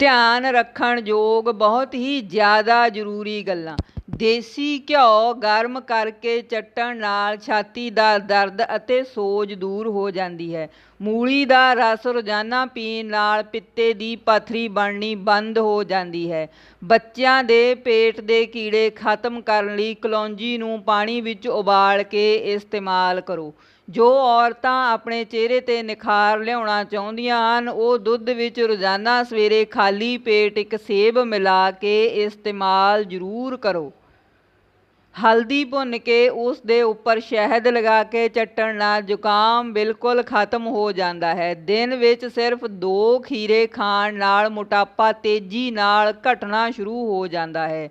ਧਿਆਨ ਰੱਖਣ ਯੋਗ ਬਹੁਤ ਹੀ ਜ਼ਿਆਦਾ ਜ਼ਰੂਰੀ ਗੱਲਾਂ। ਦੇਸੀ ਘਿਓ ਗਰਮ ਕਰਕੇ ਚੱਟਣ ਨਾਲ ਛਾਤੀ ਦਾ ਦਰਦ ਅਤੇ ਸੋਜ ਦੂਰ ਹੋ ਜਾਂਦੀ ਹੈ। ਮੂਲੀ ਦਾ ਰਸ ਰੋਜ਼ਾਨਾ ਪੀਣ ਨਾਲ ਪਿੱਤੇ ਦੀ ਪੱਥਰੀ ਬਣਨੀ ਬੰਦ ਹੋ ਜਾਂਦੀ ਹੈ। ਬੱਚਿਆਂ ਦੇ ਪੇਟ ਦੇ ਕੀੜੇ ਖਤਮ ਕਰਨ ਲਈ ਕਲੌਂਜੀ ਨੂੰ ਪਾਣੀ ਵਿੱਚ ਉਬਾਲ ਕੇ ਇਸਤੇਮਾਲ ਕਰੋ। ਜੋ ਔਰਤਾਂ ਆਪਣੇ ਚਿਹਰੇ 'ਤੇ ਨਿਖਾਰ ਲਿਆਉਣਾ ਚਾਹੁੰਦੀਆਂ ਹਨ, ਉਹ ਦੁੱਧ ਵਿੱਚ ਰੋਜ਼ਾਨਾ ਸਵੇਰੇ ਖਾਲੀ ਪੇਟ ਇੱਕ ਸੇਬ ਮਿਲਾ ਕੇ ਇਸਤੇਮਾਲ ਜ਼ਰੂਰ ਕਰੋ। ਹਲਦੀ ਭੁੰਨ ਕੇ ਉਸ ਦੇ ਉੱਪਰ ਸ਼ਹਿਦ ਲਗਾ ਕੇ ਚੱਟਣ ਨਾਲ ਜ਼ੁਕਾਮ ਬਿਲਕੁਲ ਖਤਮ ਹੋ ਜਾਂਦਾ ਹੈ। ਦਿਨ ਵਿੱਚ ਸਿਰਫ ਦੋ ਖੀਰੇ ਖਾਣ ਨਾਲ ਮੋਟਾਪਾ ਤੇਜ਼ੀ ਨਾਲ ਘਟਣਾ ਸ਼ੁਰੂ ਹੋ ਜਾਂਦਾ ਹੈ।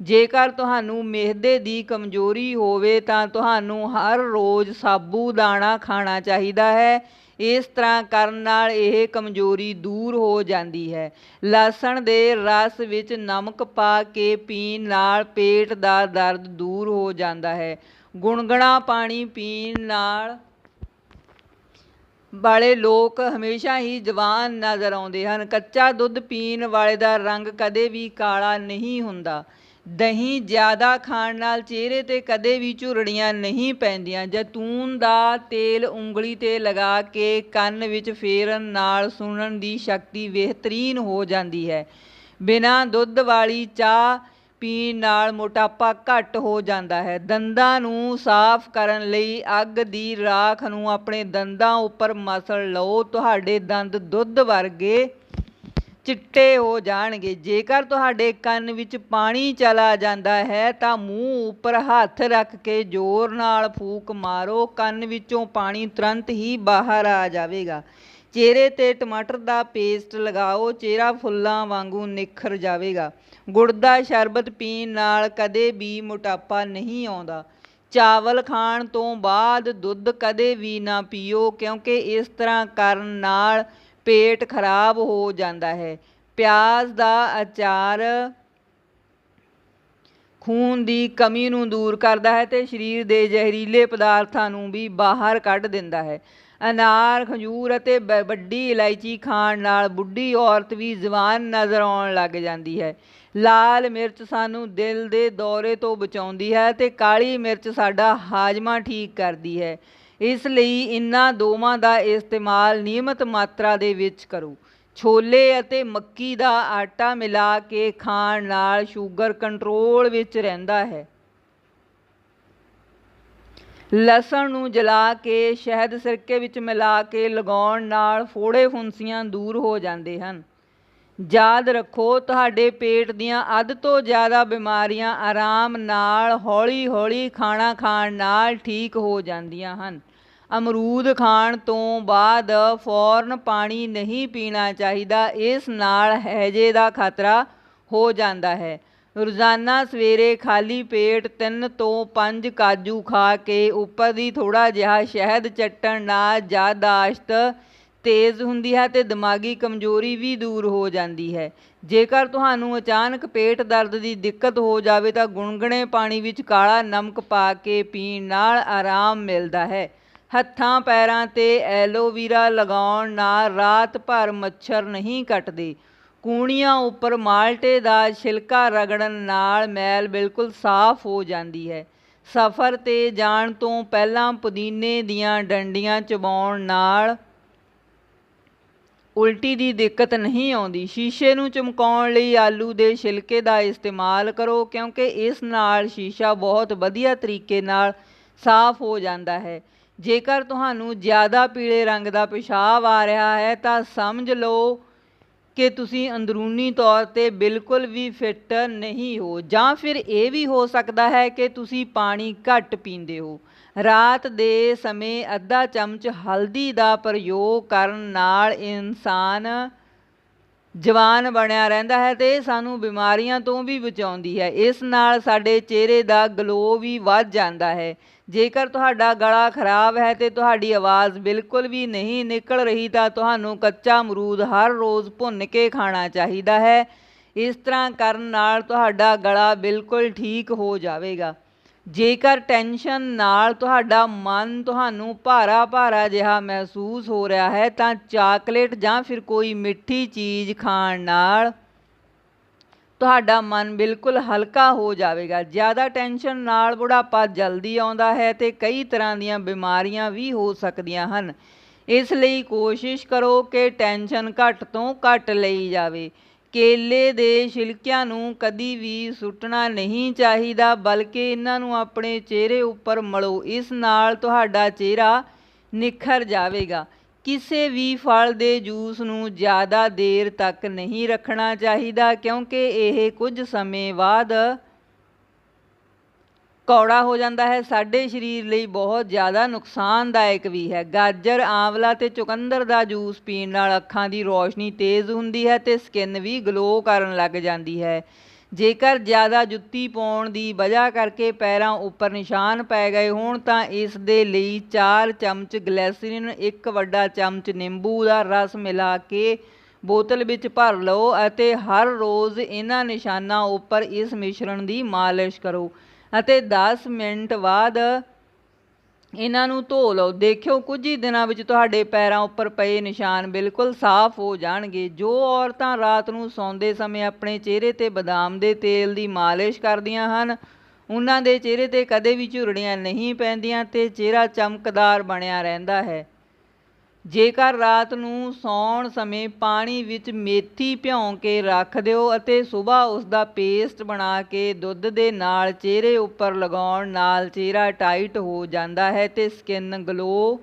ਜੇਕਰ ਤੁਹਾਨੂੰ ਮਿਹਦੇ ਦੀ ਕਮਜ਼ੋਰੀ ਹੋਵੇ ਤਾਂ ਤੁਹਾਨੂੰ ਹਰ ਰੋਜ਼ ਸਾਬੂ ਦਾਣਾ ਖਾਣਾ ਚਾਹੀਦਾ ਹੈ। ਇਸ ਤਰ੍ਹਾਂ ਕਰਨ ਨਾਲ ਇਹ ਕਮਜ਼ੋਰੀ ਦੂਰ ਹੋ ਜਾਂਦੀ ਹੈ। ਲਸਣ ਦੇ ਰਸ ਵਿੱਚ ਨਮਕ ਪਾ ਕੇ ਪੀਣ ਨਾਲ ਪੇਟ ਦਾ ਦਰਦ ਦੂਰ ਹੋ ਜਾਂਦਾ ਹੈ। ਗੁਣਗਣਾ ਪਾਣੀ ਪੀਣ ਨਾਲ ਵਾਲੇ ਲੋਕ ਹਮੇਸ਼ਾ ਹੀ ਜਵਾਨ ਨਜ਼ਰ ਆਉਂਦੇ ਹਨ। ਕੱਚਾ ਦੁੱਧ ਪੀਣ ਵਾਲੇ ਦਾ ਰੰਗ ਕਦੇ ਵੀ ਕਾਲਾ ਨਹੀਂ ਹੁੰਦਾ। ਦਹੀਂ ਜ਼ਿਆਦਾ ਖਾਣ ਨਾਲ ਚਿਹਰੇ 'ਤੇ ਕਦੇ ਵੀ ਝੁਰੜੀਆਂ ਨਹੀਂ ਪੈਂਦੀਆਂ। ਜੈਤੂਨ ਦਾ ਤੇਲ ਉਂਗਲੀ 'ਤੇ ਲਗਾ ਕੇ ਕੰਨ ਵਿੱਚ ਫੇਰਨ ਨਾਲ ਸੁਣਨ ਦੀ ਸ਼ਕਤੀ ਬਿਹਤਰੀਨ ਹੋ ਜਾਂਦੀ ਹੈ। ਬਿਨਾਂ ਦੁੱਧ ਵਾਲੀ ਚਾਹ ਪੀਣ ਨਾਲ ਮੋਟਾਪਾ ਘੱਟ ਹੋ ਜਾਂਦਾ ਹੈ। ਦੰਦਾਂ ਨੂੰ ਸਾਫ਼ ਕਰਨ ਲਈ ਅੱਗ ਦੀ ਰਾਖ ਨੂੰ ਆਪਣੇ ਦੰਦਾਂ ਉੱਪਰ ਮਸਲ ਲਓ। ਤੁਹਾਡੇ ਦੰਦ ਦੁੱਧ ਵਰਗੇ ਚਿੱਟੇ ਹੋ ਜਾਣਗੇ। ਜੇਕਰ ਤੁਹਾਡੇ ਕੰਨ ਵਿੱਚ ਪਾਣੀ ਚਲਾ ਜਾਂਦਾ ਹੈ, ਤਾਂ ਮੂੰਹ ਉੱਪਰ ਹੱਥ ਰੱਖ ਕੇ ਜ਼ੋਰ ਨਾਲ ਫੂਕ ਮਾਰੋ। ਕੰਨ ਵਿੱਚੋਂ ਪਾਣੀ ਤੁਰੰਤ ਹੀ ਬਾਹਰ ਆ ਜਾਵੇਗਾ। ਚਿਹਰੇ 'ਤੇ ਟਮਾਟਰ ਦਾ ਪੇਸਟ ਲਗਾਓ। ਚਿਹਰਾ ਫੁੱਲਾਂ ਵਾਂਗੂ ਨਿਖਰ ਜਾਵੇਗਾ। ਗੁੜ ਦਾ ਸ਼ਰਬਤ ਪੀਣ ਨਾਲ ਕਦੇ ਵੀ ਮੋਟਾਪਾ ਨਹੀਂ ਆਉਂਦਾ। ਚਾਵਲ ਖਾਣ ਤੋਂ ਬਾਅਦ ਦੁੱਧ ਕਦੇ ਵੀ ਨਾ ਪੀਓ, ਕਿਉਂਕਿ ਇਸ ਤਰ੍ਹਾਂ ਕਰਨ ਨਾਲ ਪੇਟ ਖਰਾਬ ਹੋ ਜਾਂਦਾ ਹੈ। ਪਿਆਜ਼ ਦਾ ਅਚਾਰ ਖੂਨ ਦੀ ਕਮੀ ਨੂੰ ਦੂਰ ਕਰਦਾ ਹੈ ਤੇ ਸਰੀਰ ਦੇ ਜ਼ਹਿਰੀਲੇ ਪਦਾਰਥਾਂ ਨੂੰ ਵੀ ਬਾਹਰ ਕੱਢ ਦਿੰਦਾ ਹੈ। ਅਨਾਰ, ਖਜੂਰ ਅਤੇ ਬ- ਵੱਡੀ ਇਲਾਇਚੀ ਖਾਣ ਨਾਲ ਬੁੱਢੀ ਔਰਤ ਵੀ ਜਵਾਨ ਨਜ਼ਰ ਆਉਣ ਲੱਗ ਜਾਂਦੀ ਹੈ। ਲਾਲ ਮਿਰਚ ਸਾਨੂੰ ਦਿਲ ਦੇ ਦੌਰੇ ਤੋਂ ਬਚਾਉਂਦੀ ਹੈ ਤੇ ਕਾਲੀ ਮਿਰਚ ਸਾਡਾ ਹਾਜ਼ਮਾ ਠੀਕ ਕਰਦੀ ਹੈ। ਇਸ ਲਈ ਇਨ੍ਹਾਂ ਦੋਵਾਂ ਦਾ ਇਸਤੇਮਾਲ ਨਿਯਮਤ ਮਾਤਰਾ ਦੇ ਵਿੱਚ ਕਰੋ। ਛੋਲੇ ਅਤੇ ਮੱਕੀ ਦਾ ਆਟਾ ਮਿਲਾ ਕੇ ਖਾਣ ਨਾਲ ਸ਼ੂਗਰ ਕੰਟਰੋਲ ਵਿੱਚ ਰਹਿੰਦਾ ਹੈ। ਲਸਣ ਨੂੰ ਜਲਾ ਕੇ ਸ਼ਹਿਦ ਸਿਰਕੇ ਵਿੱਚ ਮਿਲਾ ਕੇ ਲਗਾਉਣ ਨਾਲ ਫੋੜੇ ਫੁੰਸੀਆਂ ਦੂਰ ਹੋ ਜਾਂਦੇ ਹਨ। ਯਾਦ ਰੱਖੋ, ਤੁਹਾਡੇ ਪੇਟ ਦੀਆਂ ਅੱਧ ਤੋਂ ਜ਼ਿਆਦਾ ਬਿਮਾਰੀਆਂ ਆਰਾਮ ਨਾਲ ਹੌਲੀ-ਹੌਲੀ ਖਾਣਾ ਖਾਣ ਨਾਲ ਠੀਕ ਹੋ ਜਾਂਦੀਆਂ ਹਨ। ਅਮਰੂਦ ਖਾਣ ਤੋਂ ਬਾਅਦ ਫੌਰਨ ਪਾਣੀ ਨਹੀਂ ਪੀਣਾ ਚਾਹੀਦਾ, ਇਸ ਨਾਲ ਹੈਜੇ ਦਾ ਖਤਰਾ ਹੋ ਜਾਂਦਾ ਹੈ। ਰੋਜ਼ਾਨਾ ਸਵੇਰੇ ਖਾਲੀ ਪੇਟ 3 ਤੋਂ 5 ਕਾਜੂ ਖਾ ਕੇ ਉੱਪਰ ਦੀ ਥੋੜਾ ਜਿਹਾ ਸ਼ਹਿਦ ਚੱਟਣ ਨਾਲ ਯਾਦਾਸ਼ਤ ਤੇਜ਼ ਹੁੰਦੀ ਹੈ ਤੇ ਦਿਮਾਗੀ ਕਮਜ਼ੋਰੀ ਵੀ ਦੂਰ ਹੋ ਜਾਂਦੀ ਹੈ। ਜੇਕਰ ਤੁਹਾਨੂੰ ਅਚਾਨਕ ਪੇਟ ਦਰਦ ਦੀ ਦਿੱਕਤ ਹੋ ਜਾਵੇ ਤਾਂ ਗੁਣਗੁਣੇ ਪਾਣੀ ਵਿੱਚ ਕਾਲਾ ਨਮਕ ਪਾ ਕੇ ਪੀਣ ਨਾਲ ਆਰਾਮ ਮਿਲਦਾ ਹੈ। ਹੱਥਾਂ ਪੈਰਾਂ ਤੇ ਐਲੋਵੀਰਾ ਲਗਾਉਣ ਨਾਲ ਰਾਤ ਭਰ ਮੱਛਰ ਨਹੀਂ ਕੱਟਦੇ। ਕੂਣੀਆਂ ਉੱਪਰ ਮਾਲਟੇ ਦਾ ਛਿਲਕਾ ਰਗੜਨ ਨਾਲ ਮੈਲ ਬਿਲਕੁਲ ਸਾਫ਼ ਹੋ ਜਾਂਦੀ ਹੈ। ਸਫ਼ਰ ਤੇ ਜਾਣ ਤੋਂ ਪਹਿਲਾਂ ਪੁਦੀਨੇ ਦੀਆਂ ਡੰਡੀਆਂ ਚਬਾਉਣ ਨਾਲ ਉਲਟੀ ਦੀ ਦਿੱਕਤ ਨਹੀਂ ਆਉਂਦੀ। ਸ਼ੀਸ਼ੇ ਨੂੰ ਚਮਕਾਉਣ ਲਈ ਆਲੂ ਦੇ ਛਿਲਕੇ ਦਾ ਇਸਤੇਮਾਲ ਕਰੋ, ਕਿਉਂਕਿ ਇਸ ਨਾਲ ਸ਼ੀਸ਼ਾ ਬਹੁਤ ਵਧੀਆ ਤਰੀਕੇ ਨਾਲ ਸਾਫ਼ ਹੋ ਜਾਂਦਾ ਹੈ। ਜੇਕਰ ਤੁਹਾਨੂੰ ਜ਼ਿਆਦਾ ਪੀਲੇ ਰੰਗ ਦਾ ਪਿਸ਼ਾਬ ਆ ਰਿਹਾ ਹੈ, ਤਾਂ ਸਮਝ ਲਓ ਕਿ ਤੁਸੀਂ ਅੰਦਰੂਨੀ ਤੌਰ ਤੇ ਬਿਲਕੁਲ ਵੀ ਫਿੱਟ ਨਹੀਂ ਹੋ, ਜਾਂ ਫਿਰ ਇਹ ਵੀ ਹੋ ਸਕਦਾ ਹੈ ਕਿ ਤੁਸੀਂ ਪਾਣੀ ਘੱਟ ਪੀਂਦੇ ਹੋ। ਰਾਤ ਦੇ ਸਮੇਂ ਅੱਧਾ ਚਮਚ ਹਲਦੀ ਦਾ ਪ੍ਰਯੋਗ ਕਰਨ ਨਾਲ ਇਨਸਾਨ ਜਵਾਨ ਬਣਿਆ ਰਹਿੰਦਾ ਹੈ ਤੇ ਇਹ ਸਾਨੂੰ ਬਿਮਾਰੀਆਂ ਤੋਂ ਵੀ ਬਚਾਉਂਦੀ ਹੈ। ਇਸ ਨਾਲ ਸਾਡੇ ਚਿਹਰੇ ਦਾ ਗਲੋ ਵੀ ਵੱਧ ਜਾਂਦਾ ਹੈ। ਜੇਕਰ ਤੁਹਾਡਾ ਗਲਾ ਖਰਾਬ ਹੈ ਤੇ ਤੁਹਾਡੀ ਆਵਾਜ਼ ਬਿਲਕੁਲ ਵੀ ਨਹੀਂ ਨਿਕਲ ਰਹੀ ਤਾਂ ਤੁਹਾਨੂੰ ਕੱਚਾ ਅਮਰੂਦ ਹਰ ਰੋਜ਼ ਭੁੰਨ ਕੇ ਖਾਣਾ ਚਾਹੀਦਾ ਹੈ। ਇਸ ਤਰ੍ਹਾਂ ਕਰਨ ਨਾਲ ਤੁਹਾਡਾ ਗਲਾ ਬਿਲਕੁਲ ਠੀਕ ਹੋ ਜਾਵੇਗਾ। ਜੇਕਰ ਟੈਨਸ਼ਨ ਨਾਲ ਤੁਹਾਡਾ ਮਨ ਤੁਹਾਨੂੰ ਭਾਰਾ ਭਾਰਾ ਜਿਹਾ ਮਹਿਸੂਸ ਹੋ ਰਿਹਾ ਹੈ ਤਾਂ ਚਾਕਲੇਟ ਜਾਂ ਫਿਰ ਕੋਈ ਮਿੱਠੀ ਚੀਜ਼ ਖਾਣ ਨਾਲ ਤੁਹਾਡਾ ਮਨ ਬਿਲਕੁਲ ਹਲਕਾ ਹੋ ਜਾਵੇਗਾ। ਜ਼ਿਆਦਾ ਟੈਨਸ਼ਨ ਨਾਲ ਬੁਢਾਪਾ ਜਲਦੀ ਆਉਂਦਾ ਹੈ ਤੇ ਕਈ ਤਰ੍ਹਾਂ ਦੀਆਂ ਬਿਮਾਰੀਆਂ ਵੀ ਹੋ ਸਕਦੀਆਂ ਹਨ। ਇਸ ਲਈ ਕੋਸ਼ਿਸ਼ ਕਰੋ ਕਿ ਟੈਨਸ਼ਨ ਘੱਟ ਤੋਂ ਘੱਟ ਲਈ ਜਾਵੇ। ਕੇਲੇ ਦੇ ਛਿਲਕਿਆਂ ਨੂੰ ਕਦੀ ਵੀ ਸੁੱਟਣਾ ਨਹੀਂ ਚਾਹੀਦਾ, ਬਲਕਿ ਇਹਨਾਂ ਨੂੰ ਆਪਣੇ ਚਿਹਰੇ ਉੱਪਰ ਮਲੋ। ਇਸ ਨਾਲ ਤੁਹਾਡਾ ਚਿਹਰਾ ਨਿਖਰ ਜਾਵੇਗਾ। ਕਿਸੇ ਵੀ ਫਲ ਦੇ ਜੂਸ ਨੂੰ ਜ਼ਿਆਦਾ ਦੇਰ ਤੱਕ ਨਹੀਂ ਰੱਖਣਾ ਚਾਹੀਦਾ ਕਿਉਂਕਿ ਇਹ ਕੁਝ ਸਮੇਂ ਬਾਅਦ ਕੌੜਾ ਹੋ ਜਾਂਦਾ ਹੈ। ਸਾਡੇ ਸਰੀਰ ਲਈ ਬਹੁਤ ਜ਼ਿਆਦਾ ਨੁਕਸਾਨਦਾਇਕ ਵੀ ਹੈ। ਗਾਜਰ, ਆਂਵਲਾ ਤੇ ਚੁਕੰਦਰ ਦਾ ਜੂਸ ਪੀਣ ਨਾਲ ਅੱਖਾਂ ਦੀ ਰੋਸ਼ਨੀ ਤੇਜ਼ ਹੁੰਦੀ ਹੈ ਤੇ ਸਕਿਨ ਵੀ ਗਲੋ ਕਰਨ ਲੱਗ ਜਾਂਦੀ ਹੈ। ਜੇਕਰ ਜ਼ਿਆਦਾ ਜੁੱਤੀ ਪਾਉਣ ਦੀ ਵਜ੍ਹਾ ਕਰਕੇ ਪੈਰਾਂ ਉੱਪਰ ਨਿਸ਼ਾਨ ਪੈ ਗਏ ਹੋਣ, ਤਾਂ ਇਸ ਦੇ ਲਈ 4 ਚਮਚ ਗਲੈਸਰੀਨ, ਇੱਕ ਵੱਡਾ ਚਮਚ ਨਿੰਬੂ ਦਾ ਰਸ ਮਿਲਾ ਕੇ ਬੋਤਲ ਵਿੱਚ ਭਰ ਲਓ ਅਤੇ ਹਰ ਰੋਜ਼ ਇਹਨਾਂ ਨਿਸ਼ਾਨਾਂ ਉੱਪਰ ਇਸ ਮਿਸ਼ਰਣ ਦੀ ਮਾਲਿਸ਼ ਕਰੋ। ਅਤੇ 10 ਮਿੰਟ ਬਾਅਦ ਇਹਨਾਂ ਨੂੰ ਧੋ ਲਓ। ਦੇਖਿਓ, ਕੁਝ ਹੀ ਦਿਨਾਂ ਵਿੱਚ ਤੁਹਾਡੇ ਪੈਰਾਂ ਉੱਪਰ ਪਏ ਨਿਸ਼ਾਨ ਬਿਲਕੁਲ ਸਾਫ਼ ਹੋ ਜਾਣਗੇ। ਜੋ ਔਰਤਾਂ ਰਾਤ ਨੂੰ ਸੌਂਦੇ ਸਮੇਂ ਆਪਣੇ ਚਿਹਰੇ ਤੇ ਬਦਾਮ ਦੇ ਤੇਲ ਦੀ ਮਾਲਿਸ਼ ਕਰਦੀਆਂ ਹਨ, ਉਹਨਾਂ ਦੇ ਚਿਹਰੇ ਤੇ ਕਦੇ ਵੀ ਝੁਰੜੀਆਂ ਨਹੀਂ ਪੈਂਦੀਆਂ ਤੇ ਚਿਹਰਾ ਚਮਕਦਾਰ ਬਣਿਆ ਰਹਿੰਦਾ ਹੈ। ਜੇਕਰ ਰਾਤ ਨੂੰ ਸੌਣ ਸਮੇਂ ਪਾਣੀ ਵਿੱਚ ਮੇਥੀ ਭਿਉਂ ਕੇ ਰੱਖ ਦਿਓ ਅਤੇ ਸਵੇਰ ਉਸ ਦਾ ਪੇਸਟ ਬਣਾ ਕੇ ਦੁੱਧ ਦੇ ਨਾਲ ਚਿਹਰੇ ਉੱਪਰ ਲਗਾਉਣ ਨਾਲ ਚਿਹਰਾ ਟਾਈਟ ਹੋ ਜਾਂਦਾ ਹੈ ਤੇ ਸਕਿਨ ਗਲੋ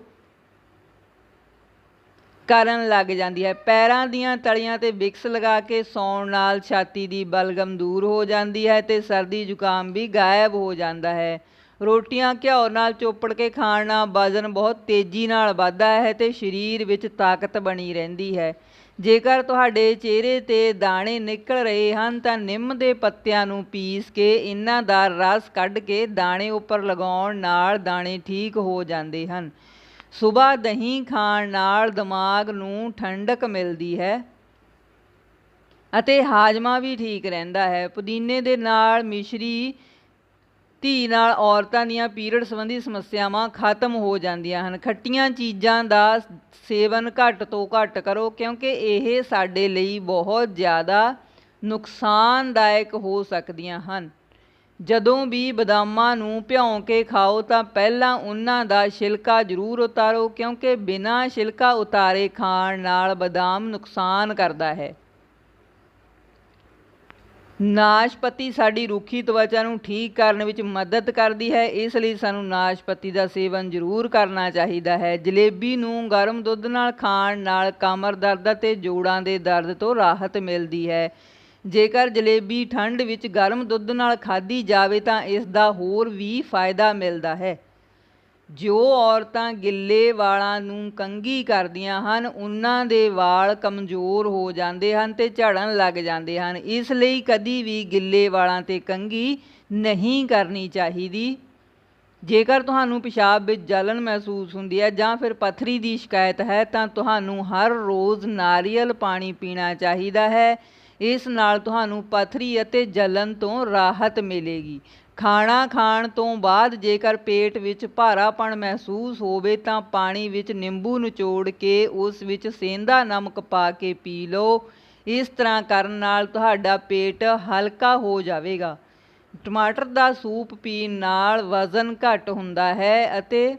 ਕਰਨ ਲੱਗ ਜਾਂਦੀ ਹੈ। ਪੈਰਾਂ ਦੀਆਂ ਤਲੀਆਂ ਤੇ ਵਿਕਸ ਲਗਾ ਕੇ ਸੌਣ ਨਾਲ ਛਾਤੀ ਦੀ ਬਲਗਮ ਦੂਰ ਹੋ ਜਾਂਦੀ ਹੈ ਤੇ ਸਰਦੀ ਜ਼ੁਕਾਮ ਵੀ ਗਾਇਬ ਹੋ ਜਾਂਦਾ ਹੈ। ਰੋਟੀਆਂ ਘਿਓ ਨਾਲ ਚੋਪੜ ਕੇ ਖਾਣ ਨਾਲ ਵਜ਼ਨ ਬਹੁਤ ਤੇਜ਼ੀ ਨਾਲ ਵੱਧਦਾ ਹੈ ਤੇ ਸਰੀਰ ਵਿੱਚ ਤਾਕਤ ਬਣੀ ਰਹਿੰਦੀ ਹੈ। ਜੇਕਰ ਤੁਹਾਡੇ ਚਿਹਰੇ ਤੇ ਦਾਣੇ ਨਿਕਲ ਰਹੇ ਹਨ, ਤਾਂ ਨਿੰਮ ਦੇ ਪੱਤਿਆਂ ਨੂੰ ਪੀਸ ਕੇ ਇਹਨਾਂ ਦਾ ਰਸ ਕੱਢ ਕੇ ਦਾਣੇ ਉੱਪਰ ਲਗਾਉਣ ਨਾਲ ਦਾਣੇ ਠੀਕ ਹੋ ਜਾਂਦੇ ਹਨ। ਸਵੇਰ ਦਹੀਂ ਖਾਣ ਨਾਲ ਦਿਮਾਗ ਨੂੰ ਠੰਡਕ ਮਿਲਦੀ ਹੈ ਅਤੇ ਹਾਜ਼ਮਾ ਵੀ ਠੀਕ ਰਹਿੰਦਾ ਹੈ। ਪੁਦੀਨੇ ਦੇ ਨਾਲ ਮਿਸ਼ਰੀ ਧੀ ਨਾਲ ਔਰਤਾਂ ਦੀਆਂ ਪੀਰੀਅਡ ਸੰਬੰਧੀ ਸਮੱਸਿਆਵਾਂ ਖਤਮ ਹੋ ਜਾਂਦੀਆਂ ਹਨ। ਖੱਟੀਆਂ ਚੀਜ਼ਾਂ ਦਾ ਸੇਵਨ ਘੱਟ ਤੋਂ ਘੱਟ ਕਰੋ, ਕਿਉਂਕਿ ਇਹ ਸਾਡੇ ਲਈ ਬਹੁਤ ਜ਼ਿਆਦਾ ਨੁਕਸਾਨਦਾਇਕ ਹੋ ਸਕਦੀਆਂ ਹਨ। ਜਦੋਂ ਵੀ ਬਦਾਮਾਂ ਨੂੰ ਭਿਉਂ ਕੇ ਖਾਓ, ਤਾਂ ਪਹਿਲਾਂ ਉਹਨਾਂ ਦਾ ਛਿਲਕਾ ਜ਼ਰੂਰ ਉਤਾਰੋ, ਕਿਉਂਕਿ ਬਿਨਾਂ ਛਿਲਕਾ ਉਤਾਰੇ ਖਾਣ ਨਾਲ ਬਦਾਮ ਨੁਕਸਾਨ ਕਰਦਾ ਹੈ। ਨਾਸ਼ਪਤੀ ਸਾਡੀ ਰੁੱਖੀ ਤਵਚਾ ਨੂੰ ਠੀਕ ਕਰਨ ਵਿੱਚ ਮਦਦ ਕਰਦੀ ਹੈ, ਇਸ ਲਈ ਸਾਨੂੰ ਨਾਸ਼ਪਤੀ ਦਾ ਸੇਵਨ ਜ਼ਰੂਰ ਕਰਨਾ ਚਾਹੀਦਾ ਹੈ। ਜਲੇਬੀ ਨੂੰ ਗਰਮ ਦੁੱਧ ਨਾਲ ਖਾਣ ਨਾਲ ਕਮਰ ਦਰਦ ਅਤੇ ਜੋੜਾਂ ਦੇ ਦਰਦ ਤੋਂ ਰਾਹਤ ਮਿਲਦੀ ਹੈ। ਜੇਕਰ ਜਲੇਬੀ ਠੰਡ ਵਿੱਚ ਗਰਮ ਦੁੱਧ ਨਾਲ ਖਾਧੀ ਜਾਵੇ ਤਾਂ ਇਸ ਦਾ ਹੋਰ ਵੀ ਫਾਇਦਾ ਮਿਲਦਾ ਹੈ। ਜੋ ਔਰਤਾਂ ਗਿੱਲੇ ਵਾਲਾਂ ਨੂੰ ਕੰਘੀ ਕਰਦੀਆਂ ਹਨ, ਉਹਨਾਂ ਦੇ ਵਾਲ ਕਮਜ਼ੋਰ ਹੋ ਜਾਂਦੇ ਹਨ ਤੇ ਝੜਨ ਲੱਗ ਜਾਂਦੇ ਹਨ। ਇਸ ਲਈ ਕਦੀ ਵੀ ਗਿੱਲੇ ਵਾਲਾਂ ਤੇ ਕੰਘੀ ਨਹੀਂ ਕਰਨੀ ਚਾਹੀਦੀ। ਜੇਕਰ ਤੁਹਾਨੂੰ ਪਿਸ਼ਾਬ ਵਿੱਚ ਜਲਨ ਮਹਿਸੂਸ ਹੁੰਦੀ ਹੈ ਜਾਂ ਫਿਰ ਪਥਰੀ ਦੀ ਸ਼ਿਕਾਇਤ ਹੈ, ਤਾਂ ਤੁਹਾਨੂੰ ਹਰ ਰੋਜ਼ ਨਾਰੀਅਲ ਪਾਣੀ ਪੀਣਾ ਚਾਹੀਦਾ ਹੈ। ਇਸ ਨਾਲ ਤੁਹਾਨੂੰ ਪਥਰੀ ਅਤੇ ਜਲਨ ਤੋਂ ਰਾਹਤ ਮਿਲੇਗੀ। ਖਾਣਾ ਖਾਣ ਤੋਂ ਬਾਅਦ ਜੇਕਰ ਪੇਟ ਵਿੱਚ ਭਾਰਾਪਣ ਮਹਿਸੂਸ ਹੋਵੇ ਤਾਂ ਪਾਣੀ ਵਿੱਚ ਨਿੰਬੂ ਨਿਚੋੜ ਕੇ ਉਸ ਵਿੱਚ ਸੇਂਦਾ ਨਮਕ ਪਾ ਕੇ ਪੀ ਲਓ। ਇਸ ਤਰ੍ਹਾਂ ਕਰਨ ਨਾਲ ਤੁਹਾਡਾ ਪੇਟ ਹਲਕਾ ਹੋ ਜਾਵੇਗਾ। ਟਮਾਟਰ ਦਾ ਸੂਪ ਪੀਣ ਨਾਲ ਵਜ਼ਨ ਘੱਟ ਹੁੰਦਾ ਹੈ ਅਤੇ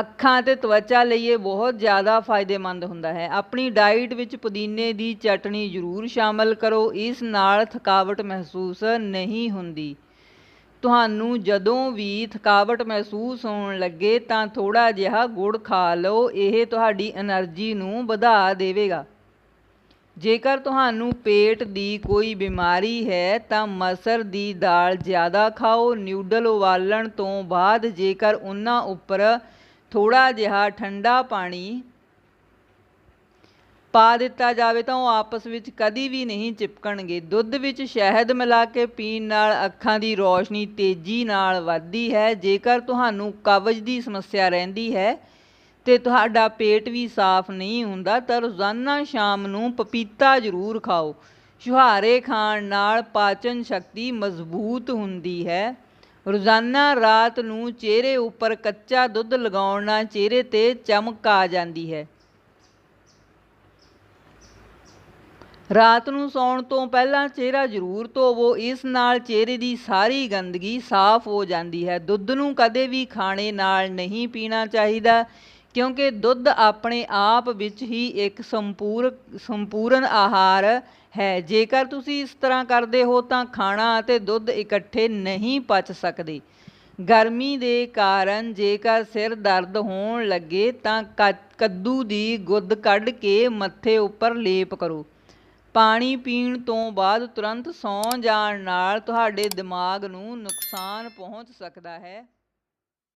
ਅੱਖਾਂ ਤੇ ਤਵਚਾ ਲਈ ਇਹ ਬਹੁਤ ਜ਼ਿਆਦਾ ਫਾਇਦੇਮੰਦ ਹੁੰਦਾ ਹੈ। ਆਪਣੀ ਡਾਈਟ ਵਿੱਚ ਪੁਦੀਨੇ ਦੀ ਚਟਣੀ ਜ਼ਰੂਰ ਸ਼ਾਮਲ ਕਰੋ। ਇਸ ਨਾਲ ਥਕਾਵਟ ਮਹਿਸੂਸ ਨਹੀਂ ਹੁੰਦੀ। ਤੁਹਾਨੂੰ ਜਦੋਂ ਵੀ ਥਕਾਵਟ ਮਹਿਸੂਸ ਹੋਣ ਲੱਗੇ ਤਾਂ ਥੋੜਾ ਜਿਹਾ ਗੁੜ ਖਾ ਲਓ। ਇਹ ਤੁਹਾਡੀ એનર્ਜੀ ਨੂੰ ਵਧਾ ਦੇਵੇਗਾ। ਜੇਕਰ ਤੁਹਾਨੂੰ ਪੇਟ ਦੀ ਕੋਈ ਬਿਮਾਰੀ ਹੈ ਤਾਂ ਮਸਰ ਦੀ ਦਾਲ ਜ਼ਿਆਦਾ ਖਾਓ। ਨਿਊਡਲ ਉਬਾਲਣ ਤੋਂ ਬਾਅਦ ਜੇਕਰ ਉਹਨਾਂ ਉੱਪਰ ਥੋੜਾ ਜਿਹਾ ਠੰਡਾ ਪਾਣੀ ਪਾ ਦਿੱਤਾ ਜਾਵੇ ਤਾਂ ਉਹ ਆਪਸ ਵਿੱਚ ਕਦੀ ਵੀ ਨਹੀਂ ਚਿਪਕਣਗੇ। ਦੁੱਧ ਵਿੱਚ ਸ਼ਹਿਦ ਮਿਲਾ ਕੇ ਪੀਣ ਨਾਲ ਅੱਖਾਂ ਦੀ ਰੋਸ਼ਨੀ ਤੇਜ਼ੀ ਨਾਲ ਵੱਧਦੀ ਹੈ। ਜੇਕਰ ਤੁਹਾਨੂੰ ਕਬਜ਼ ਦੀ ਸਮੱਸਿਆ ਰਹਿੰਦੀ ਹੈ ਤੇ ਤੁਹਾਡਾ ਪੇਟ ਵੀ ਸਾਫ਼ ਨਹੀਂ ਹੁੰਦਾ, ਤਾਂ ਰੋਜ਼ਾਨਾ ਸ਼ਾਮ ਨੂੰ ਪਪੀਤਾ ਜ਼ਰੂਰ ਖਾਓ। ਛੁਹਾਰੇ ਖਾਣ ਨਾਲ ਪਾਚਨ ਸ਼ਕਤੀ ਮਜ਼ਬੂਤ ਹੁੰਦੀ ਹੈ। ਰੋਜ਼ਾਨਾ ਰਾਤ ਨੂੰ ਚਿਹਰੇ ਉੱਪਰ ਕੱਚਾ ਦੁੱਧ ਲਗਾਉਣ ਨਾਲ ਚਿਹਰੇ ਤੇ ਚਮਕ ਆ ਜਾਂਦੀ ਹੈ। ਰਾਤ ਨੂੰ ਸੌਣ ਤੋਂ ਪਹਿਲਾਂ ਚਿਹਰਾ ਜ਼ਰੂਰ ਧੋਵੋ, ਇਸ ਨਾਲ ਚਿਹਰੇ ਦੀ ਸਾਰੀ ਗੰਦਗੀ ਸਾਫ਼ ਹੋ ਜਾਂਦੀ ਹੈ। ਦੁੱਧ ਨੂੰ ਕਦੇ ਵੀ ਖਾਣੇ ਨਾਲ ਨਹੀਂ ਪੀਣਾ ਚਾਹੀਦਾ। ਕਿਉਂਕਿ ਦੁੱਧ ਆਪਣੇ ਆਪ ਵਿੱਚ ਹੀ ਇੱਕ ਸੰਪੂਰ, ਸੰਪੂਰਨ ਆਹਾਰ ਹੈ। ਜੇਕਰ ਤੁਸੀਂ ਇਸ ਤਰ੍ਹਾਂ ਕਰਦੇ ਹੋ ਤਾਂ ਖਾਣਾ ਅਤੇ ਦੁੱਧ ਇਕੱਠੇ ਨਹੀਂ ਪਚ ਸਕਦੇ। ਗਰਮੀ ਦੇ ਕਾਰਨ ਜੇਕਰ ਸਿਰ ਦਰਦ ਹੋਣ ਲੱਗੇ ਤਾਂ ਕੱਦੂ ਦੀ ਗੁੱਦ ਕੱਢ ਕੇ ਮੱਥੇ ਉੱਪਰ ਲੇਪ ਕਰੋ। ਪਾਣੀ ਪੀਣ ਤੋਂ ਬਾਅਦ ਤੁਰੰਤ ਸੌਂ ਜਾਣ ਨਾਲ ਤੁਹਾਡੇ ਦਿਮਾਗ ਨੂੰ ਨੁਕਸਾਨ ਪਹੁੰਚ ਸਕਦਾ ਹੈ।